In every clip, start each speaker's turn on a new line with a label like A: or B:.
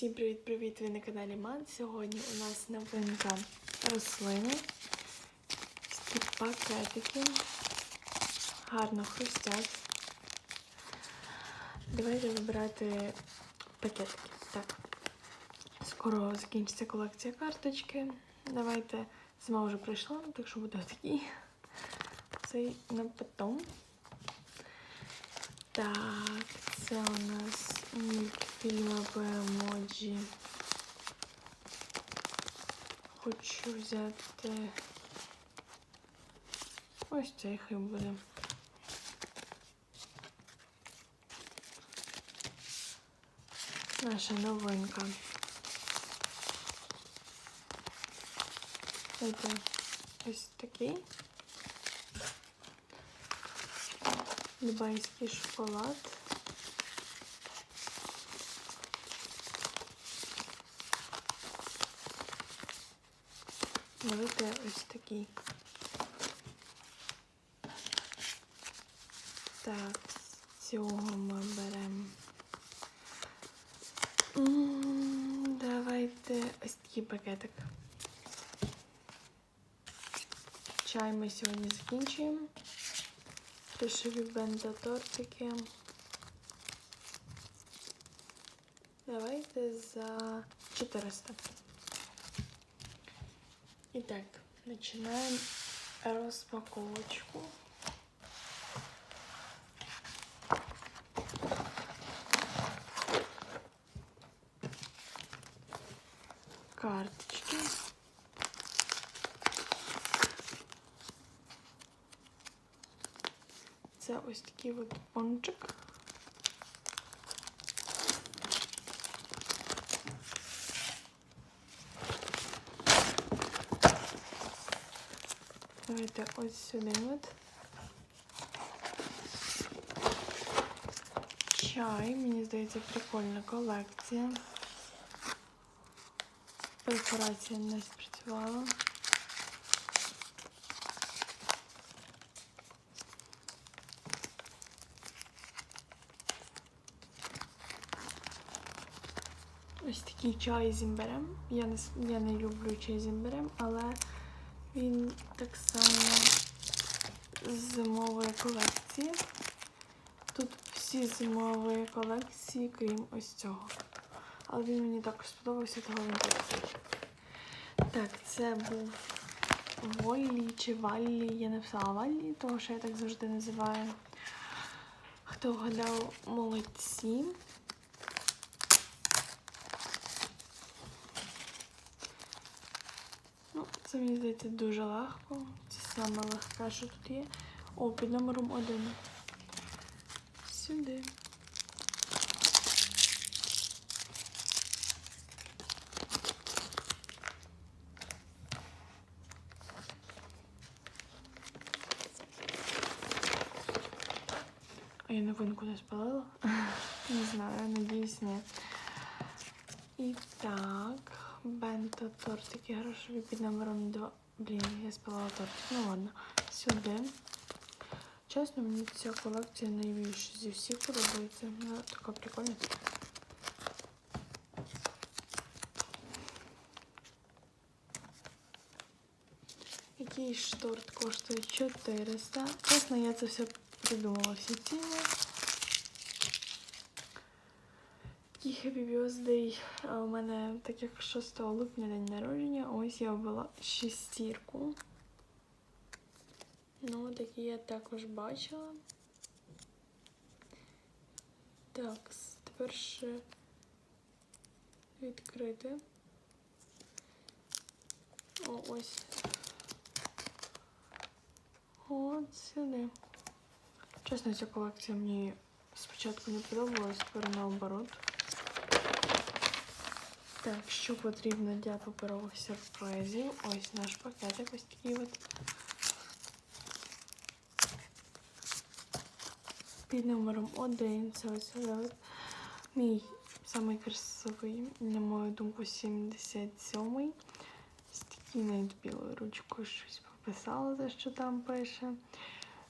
A: Всім привіт-привіт! Ви на каналі Ман. Сьогодні у нас новинка рослини. Такі пакетики. Гарно хрустять. Давайте вибирати пакетики. Так. Скоро закінчиться колекція карточки. Давайте зима вже прийшла, так що буде такий. Цей на потом. Так, це у нас мультфільми по емоджі. Хочу взяти ось цей хай буде. Наша новинка. Це ось такий. Дубайський шоколад. Давайте ось такий. Так, з цього ми беремо. Давайте ось такий пакетик. Чай ми сьогодні закінчуємо. Плюшеві бенда-тортики. Давайте за 400. Итак, начинаем распаковочку. Карточки. Це ось такий от пончик. Давайте ось сюди от. Чай, мені здається, прикольна колекція. Перфорація не спрацювала. Ось такий чай з імбирем. Я не, я не люблю чай з імбирем, але він так само з зимової колекції. Тут всі зимові колекції, крім ось цього. Але він мені також сподобався, того він. Так, це був Войлі чи Валлі. Я написала Валлі, того що я так завжди називаю. Хто вгадав молодці. Ну, це мені здається дуже легко. Це саме легке, що тут є. О, під номером один. Сюди. А я новинку не спалила? Не знаю, надіюсь, ні. І так, бенто тортики грошові під номером 2. Блін, я спалила тортик. Ну ладно, сюди. Чесно, мені ця колекція найбільше зі всіх подобається. Вона така прикольна. Який ж торт коштує 400. Чесно, я це все придумала всі ціни. Такий Happy Birthday. У мене так як 6 липня день народження. Ось я обрала шестірку. Ну, такі я також бачила. Так, тепер ще відкрити. О, ось. От сюди. Чесно, ця колекція мені спочатку не подобалась, тепер наоборот. Так, що потрібно для паперових сюрпризів? Ось наш пакетик ось такий от. Під номером один це ось от мій самий красивий, на мою думку, 77-й. З такий навіть білою ручкою щось пописала, те, що там пише.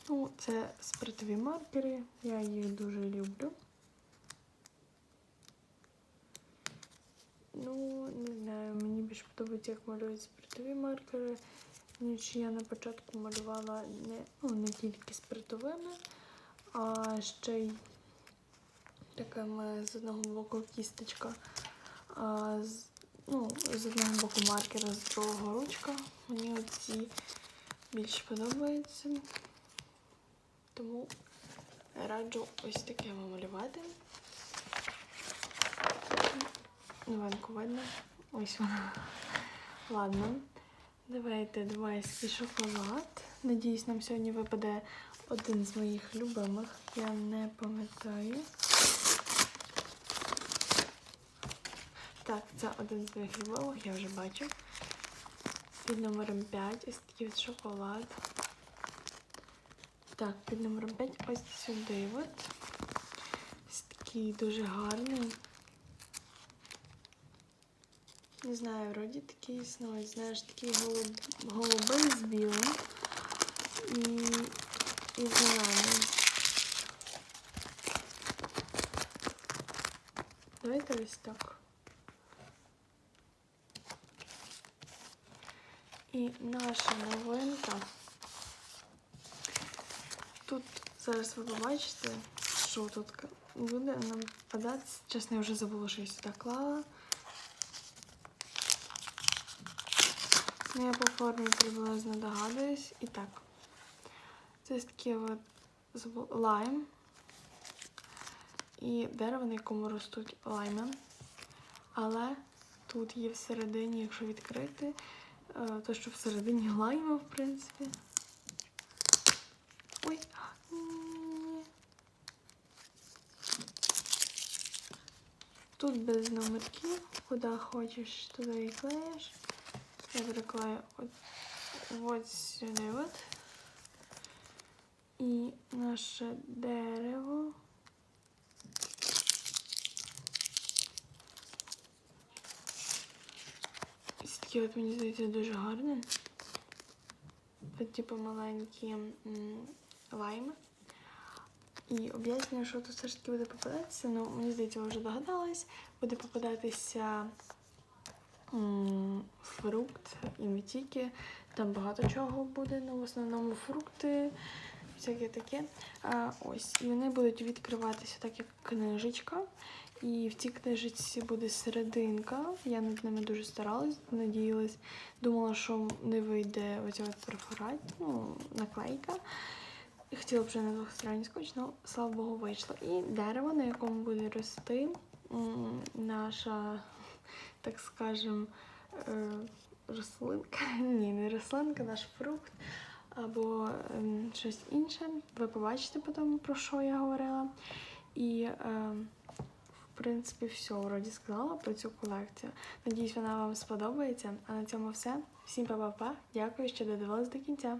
A: Ну, це спиртові маркери, я їх дуже люблю. Ну, не знаю, мені більше подобається, як малюють спиртові маркери, ніж я на початку малювала не, ну, не тільки спиртовими, а ще й такими з одного боку кісточка, а з, ну, з одного боку маркера, з другого ручка. Мені оці більше подобаються. Тому раджу ось таке малювати. Новинку видно. Ось вона. Ладно. Давайте дубайський шоколад. Надіюсь, нам сьогодні випаде один з моїх любимих. Я не пам'ятаю. Так, це один з моїх любимих, я вже бачу. Під номером 5 ось такий от шоколад. Так, під номером 5 ось сюди от. Ось такий дуже гарний. Не знаю, вроді такий існує, знаєш, такий голуб... голубий з білим і, і зеленим. Давайте ось так. І наша новинка. Тут зараз ви побачите, що тут буде нам податися. Чесно, я вже забула, що я сюди клала. Ну, я по формі приблизно догадуюсь. І так. Це такі от лайм. І дерево, на якому ростуть лайми. Але тут є всередині, якщо відкрити, е, то що всередині лайма, в принципі. Ой. Тут без номерків, куди хочеш, туди і клеїш. Я приклею от, от сюди от. І наше дерево. Ось такі от, мені здається, дуже гарне. Тут, типу, маленькі лайми. І об'яснюю, що тут все ж таки буде попадатися. Ну, мені здається, вже догадались. Буде попадатися фрукт і не тільки. Там багато чого буде, ну в основному фрукти, всяке таке. А, ось, і вони будуть відкриватися так, як книжечка. І в цій книжечці буде серединка. Я над ними дуже старалась, надіялась. Думала, що не вийде от перфорат, ну, наклейка. І хотіла б вже на двохсторонній скотч, але слава Богу, вийшло. І дерево, на якому буде рости наша, так скажем, е, рослинка. Ні, не рослинка, наш фрукт або ем, щось інше. Ви побачите потім, про що я говорила. І, ем, в принципі, все вроді сказала про цю колекцію. Надіюсь, вона вам сподобається. А на цьому все. Всім па-па-па. Дякую, що додивились до кінця.